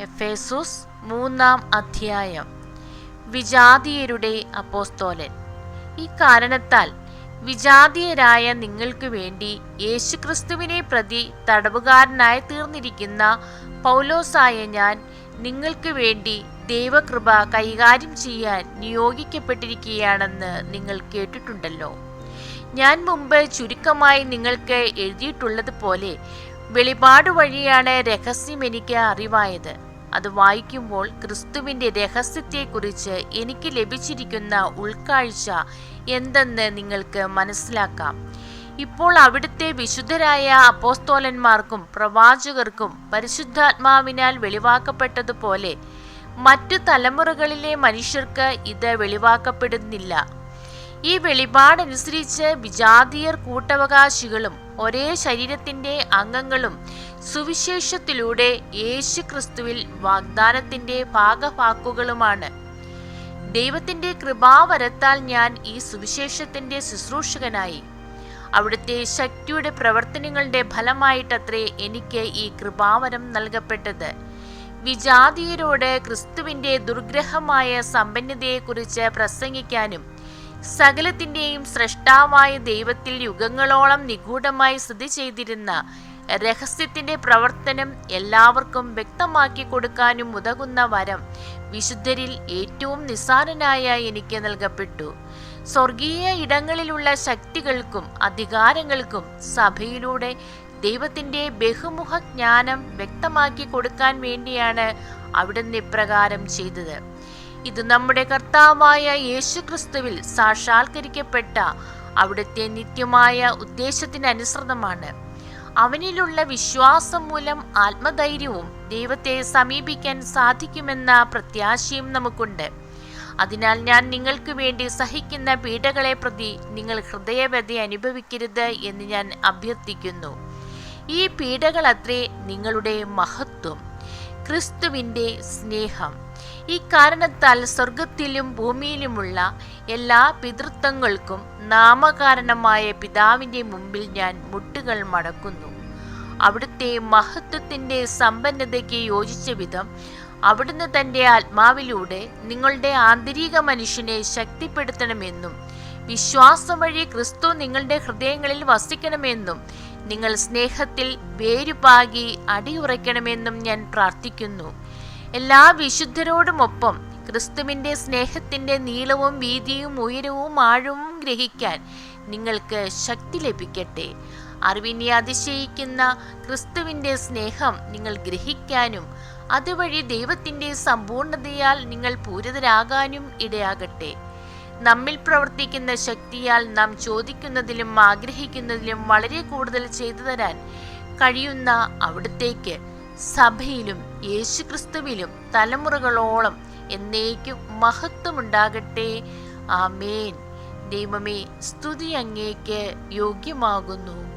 എഫേസുസ് മൂന്നാം അധ്യായം. വിജാതീയരുടെ അപ്പോസ്തോലൻ. കാരണത്താൽ വിജാതീയരായ നിങ്ങൾക്ക് വേണ്ടി യേശുക്രിസ്തുവിനെ പ്രതി തടവുകാരനായി തീർന്നിരിക്കുന്ന പൗലോസായ ഞാൻ നിങ്ങൾക്ക് വേണ്ടി ദൈവകൃപ കൈകാര്യം ചെയ്യാൻ നിയോഗിക്കപ്പെട്ടിരിക്കുകയാണെന്ന് നിങ്ങൾ കേട്ടിട്ടുണ്ടല്ലോ. ഞാൻ മുമ്പ് ചുരുക്കമായി നിങ്ങൾക്ക് എഴുതിയിട്ടുള്ളത് പോലെ വെളിപാട് വഴിയാണ് രഹസ്യം എനിക്ക് അറിവായത്. അത് വായിക്കുമ്പോൾ ക്രിസ്തുവിന്റെ രഹസ്യത്തെക്കുറിച്ച് എനിക്ക് ലഭിച്ചിരിക്കുന്ന ഉൾക്കാഴ്ച എന്തെന്ന് നിങ്ങൾക്ക് മനസ്സിലാക്കാം. ഇപ്പോൾ അവിടുത്തെ വിശുദ്ധരായ അപ്പോസ്തോലന്മാർക്കും പ്രവാചകർക്കും പരിശുദ്ധാത്മാവിനാൽ വെളിവാക്കപ്പെട്ടതുപോലെ മറ്റു തലമുറകളിലെ മനുഷ്യർക്ക് ഇത് വെളിവാക്കപ്പെടുന്നില്ല. ഈ വെളിപാടനുസരിച്ച് വിജാതീയർ കൂട്ടവകാശികളും ഒരേ ശരീരത്തിന്റെ അംഗങ്ങളും സുവിശേഷത്തിലൂടെ യേശു ക്രിസ്തുവിൽ വാഗ്ദാനത്തിന്റെ ഭാഗവാക്കുകളുമാണ്. ദൈവത്തിന്റെ കൃപാവരത്താൽ ഞാൻ ഈ സുവിശേഷത്തിന്റെ ശുശ്രൂഷകനായി. അവിടുത്തെ ശക്തിയുടെ പ്രവർത്തനങ്ങളുടെ ഫലമായിട്ടത്രേ എനിക്ക് ഈ കൃപാവരം നൽകപ്പെട്ടത്. വിജാതീയരോട് ക്രിസ്തുവിന്റെ ദുർഗ്രഹമായ സമ്പന്നതയെക്കുറിച്ച് പ്രസംഗിക്കാനും സകലത്തിന്റെയും സൃഷ്ടാവായ ദൈവത്തിൽ യുഗങ്ങളോളം നിഗൂഢമായി സ്ഥിതി ചെയ്തിരുന്ന രഹസ്യത്തിന്റെ പ്രവർത്തനം എല്ലാവർക്കും വ്യക്തമാക്കി കൊടുക്കാനും ഉതകുന്ന വരം വിശുദ്ധരിൽ ഏറ്റവും നിസ്സാരനായ എനിക്ക് നൽകപ്പെട്ടു. സ്വർഗീയ ഇടങ്ങളിലുള്ള ശക്തികൾക്കും അധികാരങ്ങൾക്കും സഭയിലൂടെ ദൈവത്തിന്റെ ബഹുമുഖ ജ്ഞാനം വ്യക്തമാക്കി കൊടുക്കാൻ വേണ്ടിയാണ് അവിടുന്ന് ഇപ്രകാരം ചെയ്തത്. ഇത് നമ്മുടെ കർത്താവായ യേശുക്രിസ്തുവിൽ സാക്ഷാത്കരിക്കപ്പെട്ട അവിടുത്തെ നിത്യമായ ഉദ്ദേശത്തിനനുസൃതമാണ്. അവനിലുള്ള വിശ്വാസം മൂലം ആത്മധൈര്യവും ദൈവത്തെ സമീപിക്കാൻ സാധിക്കുമെന്ന പ്രത്യാശയും നമുക്കുണ്ട്. അതിനാൽ ഞാൻ നിങ്ങൾക്ക് വേണ്ടി സഹിക്കുന്ന പീഡകളെ പ്രതി നിങ്ങൾ ഹൃദയവ്യത അനുഭവിക്കരുത് എന്ന് ഞാൻ അഭ്യർത്ഥിക്കുന്നു. ഈ പീഡകളത്രേ നിങ്ങളുടെ മഹത്വം. ക്രിസ്തുവിന്റെ സ്നേഹം. ഈ കാരണത്താൽ സ്വർഗത്തിലും ഭൂമിയിലുമുള്ള എല്ലാ പിതൃത്വങ്ങൾക്കും നാമകാരണമായ പിതാവിന്റെ മുമ്പിൽ ഞാൻ മുട്ടുകൾ മടക്കുന്നു. അവിടുത്തെ മഹത്വത്തിന്റെ സമ്പന്നതയ്ക്ക് യോജിച്ച വിധം അവിടുന്ന് തന്റെ ആത്മാവിലൂടെ നിങ്ങളുടെ ആന്തരിക മനുഷ്യനെ ശക്തിപ്പെടുത്തണമെന്നും വിശ്വാസം വഴി ക്രിസ്തു നിങ്ങളുടെ ഹൃദയങ്ങളിൽ വസിക്കണമെന്നും നിങ്ങൾ സ്നേഹത്തിൽ വേരുപാകി അടിയുറയ്ക്കണമെന്നും ഞാൻ പ്രാർത്ഥിക്കുന്നു. എല്ലാ വിശുദ്ധരോടുമൊപ്പം ക്രിസ്തുവിന്റെ സ്നേഹത്തിന്റെ നീളവും വീതിയും ഉയരവും ആഴവും ഗ്രഹിക്കാൻ നിങ്ങൾക്ക് ശക്തി ലഭിക്കട്ടെ. അറിവിനെ അതിശയിക്കുന്ന ക്രിസ്തുവിന്റെ സ്നേഹം നിങ്ങൾ ഗ്രഹിക്കാനും അതുവഴി ദൈവത്തിന്റെ സമ്പൂർണതയാൽ നിങ്ങൾ പൂരിതരാകാനും ഇടയാകട്ടെ. നമ്മിൽ പ്രവർത്തിക്കുന്ന ശക്തിയാൽ നാം ചോദിക്കുന്നതിലും ആഗ്രഹിക്കുന്നതിലും വളരെ കൂടുതൽ ചെയ്തു തരാൻ കഴിയുന്ന അവിടത്തേക്ക് സഭയിലും യേശുക്രിസ്തുവിലും തലമുറകളോളം എന്നേക്കും മഹത്വമുണ്ടാകട്ടെ. ആമേൻ. ദൈവമേ സ്തുതി അങ്ങേക്ക് യോഗ്യമാകുന്നു.